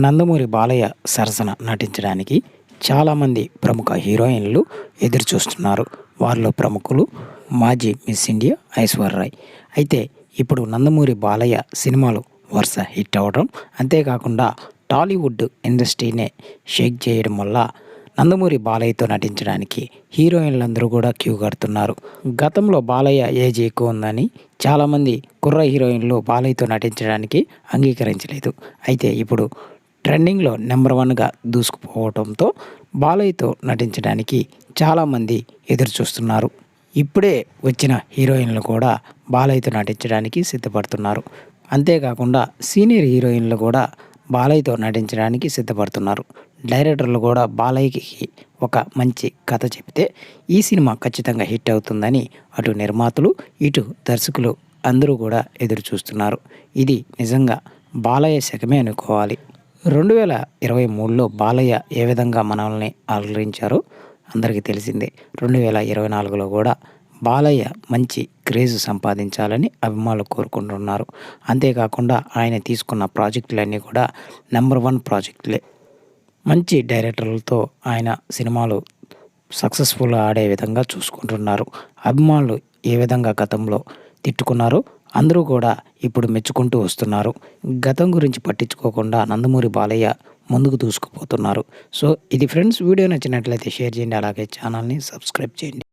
నందమూరి బాలయ్య సరసన నటించడానికి చాలామంది ప్రముఖ హీరోయిన్లు ఎదురు చూస్తున్నారు వారిలో ప్రముఖులు మాజీ మిస్ ఇండియా ఐశ్వర్యరాయ్ అయితే ఇప్పుడు నందమూరి బాలయ్య సినిమాలు వరుస హిట్ అవ్వడం అంతేకాకుండా టాలీవుడ్ ఇండస్ట్రీనే షేక్ చేయడం వల్ల నందమూరి బాలయ్యతో నటించడానికి హీరోయిన్లందరూ కూడా క్యూ కడుతున్నారు. గతంలో బాలయ్య ఏజ్ ఎక్కువ ఉందని చాలామంది కుర్ర హీరోయిన్లు బాలయ్యతో నటించడానికి అంగీకరించలేదు. అయితే ఇప్పుడు ట్రెండింగ్లో నెంబర్ వన్గా దూసుకుపోవడంతో బాలయ్యతో నటించడానికి చాలామంది ఎదురు చూస్తున్నారు ఇప్పుడే వచ్చిన హీరోయిన్లు కూడా బాలయ్యతో నటించడానికి సిద్ధపడుతున్నారు. అంతేకాకుండా సీనియర్ హీరోయిన్లు కూడా బాలయ్యతో నటించడానికి సిద్ధపడుతున్నారు. డైరెక్టర్లు కూడా బాలయ్యకి ఒక మంచి కథ చెబితే ఈ సినిమా ఖచ్చితంగా హిట్ అవుతుందని అటు నిర్మాతలు ఇటు దర్శకులు అందరూ కూడా ఎదురు చూస్తున్నారు ఇది నిజంగా బాలయ్య శకమే అనుకోవాలి. రెండు వేల ఇరవై మూడులో బాలయ్య ఏ విధంగా మనల్ని అలరించారో అందరికీ తెలిసిందే. రెండు వేల ఇరవై నాలుగులో కూడా బాలయ్య మంచి క్రేజ్ సంపాదించాలని అభిమానులు కోరుకుంటున్నారు. అంతేకాకుండా ఆయన తీసుకున్న ప్రాజెక్టులన్నీ కూడా నెంబర్ వన్ ప్రాజెక్టులే. మంచి డైరెక్టర్లతో ఆయన సినిమాలు సక్సెస్ఫుల్ ఆడే విధంగా చూసుకుంటున్నారు. అభిమానులు ఏ విధంగా గతంలో తిట్టుకున్నారో అందరూ కూడా ఇప్పుడు మెచ్చుకుంటూ వస్తున్నారు. గతం గురించి పట్టించుకోకుండా నందమూరి బాలయ్య ముందుకు దూసుకుపోతున్నారు. సో ఇది ఫ్రెండ్స్ వీడియో నచ్చినట్లయితే షేర్ చేయండి. అలాగే ఛానల్ని సబ్స్క్రైబ్ చేయండి.